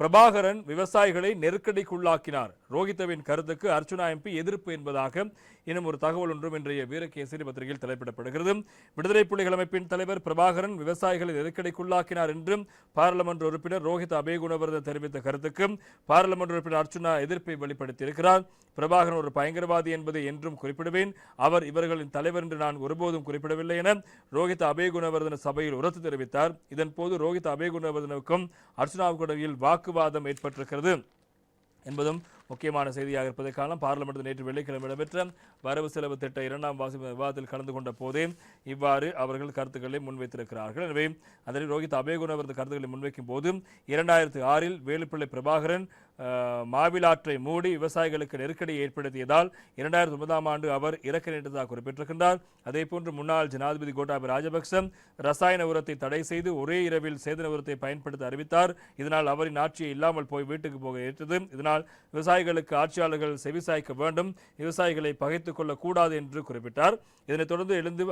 பிரபாகரன் விவசாயிகளை நெருக்கடிக்குள்ளாக்கினார். ரோஹித்தவின் கருத்துக்கு அர்ச்சுனா எம்பி எதிர்ப்பு என்பதாக இன்னும் ஒரு தகவல் ஒன்றும் இன்றைய வீரகேசரி பத்திரிகையில் தலைப்பிடப்படுகிறது. விடுதலை புலிகள் அமைப்பின் தலைவர் பிரபாகரன் விவசாயிகளை நெருக்கடிக்குள்ளாக்கினார் என்றும் பாராளுமன்ற உறுப்பினர் ரோஹித் அபேகுணவர்தன் தெரிவித்த கருத்துக்கு பாராளுமன்ற உறுப்பினர் அர்ச்சுனா எதிர்ப்பை வெளிப்படுத்தியிருக்கிறார். பிரபாகரன் ஒரு பயங்கரவாதி என்பதை என்றும் குறிப்பிடுவேன். அவர் இவர்களின் தலைவர் என்று நான் ஒருபோதும் குறிப்பிடவில்லை என ரோஹித் அபேகுணவர்தன சபையில் உரத்து தெரிவித்தார். இதன்போது ரோஹித் அபேகுணவர்தனுக்கும் அர்ச்சுனாவுக்கு இடையில் வாக்குவாதம் ஏற்பட்டிருக்கிறது என்பதும் முக்கியமான செய்தியாக இருப்பதை காணலாம். பார்லிமெண்ட் நேற்று வெள்ளிக்கிழமை இடம்பெற்ற வரவு செலவு திட்ட இரண்டாம் வாசி விவாதத்தில் கலந்து கொண்ட போதே இவ்வாறு அவர்கள் கருத்துக்களை முன்வைத்திருக்கிறார்கள். எனவே அதில் ரோஹித் அபேகுணவர் அவரது கருத்துக்களை முன்வைக்கும் போது இரண்டாயிரத்து ஆறில் வேலுப்பிள்ளை பிரபாகரன் மாவிலாற்றை மூடி விவசாயிகளுக்கு நெருக்கடியை ஏற்படுத்தியதால் இரண்டாயிரத்தி ஒன்பதாம் ஆண்டு அவர் இறக்க நேற்றதாக குறிப்பிட்டிருக்கின்றார். அதேபோன்று முன்னாள் ஜனாதிபதி கோட்டாபய ராஜபக்ச ரசாயன உரத்தை தடை செய்து ஒரே இரவில் சேதன உரத்தை பயன்படுத்த அறிவித்தார். இதனால் அவரின் ஆட்சியை இல்லாமல் போய் வீட்டுக்கு போக ஏற்றது இதனால் விவசாயிகளுக்கு ஆட்சியாளர்கள் செவிசாய்க்க வேண்டும். விவசாயிகளை பகைத்துக் கொள்ளக்கூடாது என்று குறிப்பிட்டார். இதனைத் தொடர்ந்து எழுந்து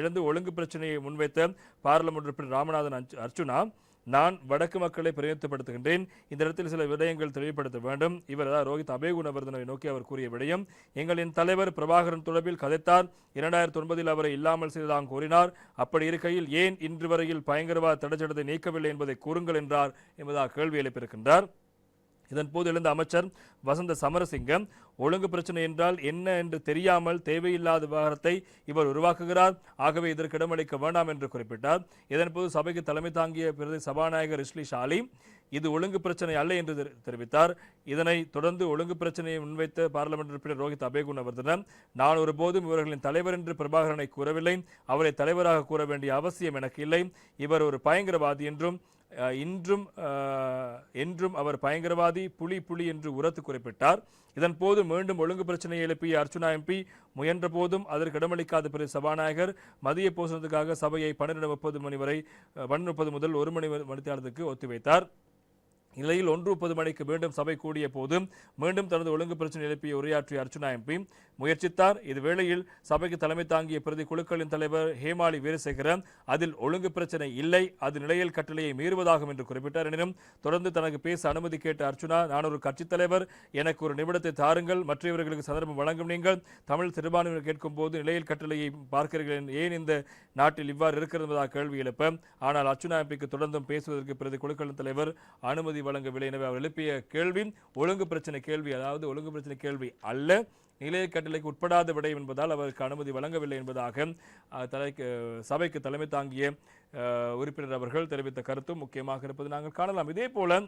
எழுந்து ஒழுங்கு பிரச்சனையை முன்வைத்த பாராளுமன்ற ராமநாதன் அர்ச்சுனா நான் வடக்கு மக்களை பிரயோகப்படுத்துகின்றேன். இந்த இடத்தில் சில விடயங்கள் தெளிவுபடுத்த வேண்டும். இவர் அதாவது ரோஹித் அபேகுணவர்தனை நோக்கி அவர் கூறிய விடயம் எங்களின் தலைவர் பிரபாகரன் தொடர்பில் கதைத்தார். இரண்டாயிரத்தி ஒன்பதில் அவரை இல்லாமல் செய்ததாக கூறினார் அப்படி இருக்கையில் ஏன் இன்று வரையில் பயங்கரவாத தடைச்சட்டத்தை நீக்கவில்லை என்பதை கூறுங்கள் என்றார் என்பதாக கேள்வி எழுப்பியிருக்கின்றார். இதன் போது எழுந்த அமைச்சர் வசந்த சமரசிங்கம் ஒழுங்கு பிரச்சனை என்றால் என்ன என்று தெரியாமல் தேவையில்லாத விவகாரத்தை இவர் உருவாக்குகிறார். ஆகவே இதற்கு இடமளிக்க வேண்டாம் என்று குறிப்பிட்டார். இதன்போது சபைக்கு தலைமை தாங்கிய பிரதி சபாநாயகர் ரிஷ்லி ஷாலி இது ஒழுங்கு பிரச்சனை அல்ல என்று தெரி- தெரிவித்தார். இதனை தொடர்ந்து ஒழுங்கு பிரச்சனையை முன்வைத்த பாராளுமன்ற உறுப்பினர் ரோஹித் அபேகுணவர்தன நான் ஒருபோதும் இவர்களின் தலைவர் என்று பிரபாகரனை கூறவில்லை. அவரை தலைவராக கூற வேண்டிய அவசியம் எனக்கு இல்லை. இவர் ஒரு பயங்கரவாதி என்றும் இன்றும் என்றும் அவர் பயங்கரவாதி புலி புலி என்று உரத்து குறிப்பிட்டார். இதன் போது மீண்டும் ஒழுங்கு பிரச்சனையை எழுப்பிய அர்ச்சுனா எம்பி முயன்ற போதும் அதற்கு இடமளிக்காத பிறகு சபாநாயகர் மதிய போசனத்துக்காக சபையை பன்னிரண்டு முப்பது மணி வரை பன்னெண்டு முப்பது முதல் ஒரு மணி மணித்தியாலத்துக்கு ஒத்திவைத்தார். இந்நிலையில் ஒன்று முப்பது மணிக்கு மீண்டும் சபை கூடிய போது மீண்டும் தனது ஒழுங்கு பிரச்சனை எழுப்பிய உரையாற்றிய அர்ச்சுனா எம்பி முயற்சித்தார். இதுவேளையில் சபைக்கு தலைமை தாங்கிய பிரதி குழுக்களின் தலைவர் ஹேமாலி வீரசேகரன் அதில் ஒழுங்கு பிரச்சனை இல்லை அது நிலையில் கட்டளையை மீறுவதாகும் என்று குறிப்பிட்டார். எனினும் தொடர்ந்து தனக்கு பேச அனுமதி கேட்ட அர்ச்சுனா நான் ஒரு கட்சித் தலைவர் எனக்கு ஒரு நிமிடத்தை தாருங்கள் மற்றவர்களுக்கு சந்தர்ப்பம் வழங்கும் நீங்கள். தமிழ் சிறுபான்மையினர் கேட்கும் போது நிலையில் கட்டளையை பார்க்கிறீர்கள் ஏன் இந்த நாட்டில் இவ்வாறு இருக்கிறது? என்பதாக கேள்வி எழுப்ப ஆனால் அர்ச்சுனா எம்பிக்கு தொடர்ந்தும் பேசுவதற்கு பிரதி குழுக்களின் தலைவர் அனுமதி வழங்கவில்லை எனவே அவர் எழுப்பிய கேள்வி ஒழுங்கு பிரச்சனை கேள்வி அதாவது ஒழுங்கு பிரச்சனை கேள்வி அல்ல. நிலைய கட்டளைக்கு உட்படாத விடயம் என்பதால் அவருக்கு அனுமதி வழங்கவில்லை என்பதாக தலைக்கு சபைக்கு தலைமை தாங்கிய உறுப்பினர் அவர்கள் தெரிவித்த கருத்தும் முக்கியமாக இருப்பது நாங்கள் காணலாம். இதே போல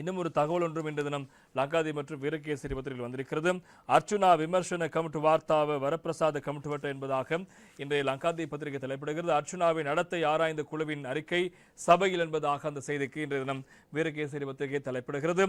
இன்னும் ஒரு தகவல் ஒன்றும் இன்று தினம் லங்காதி மற்றும் வீரகேசரி பத்திரிகையில் வந்திருக்கிறது. அர்ச்சுனா விமர்சன கமிட்டு வார்த்தாவ வரப்பிரசாத கமிட்டு வட்ட என்பதாக இன்றைய லங்காதி பத்திரிகை தலைப்பிடுகிறது. அர்ச்சுனாவின் நடத்தை ஆராய்ந்த குழுவின் அறிக்கை சபையில் என்பதாக அந்த செய்திக்கு இன்றைய தினம் வீரகேசரி பத்திரிகை தலைப்பிடுகிறது.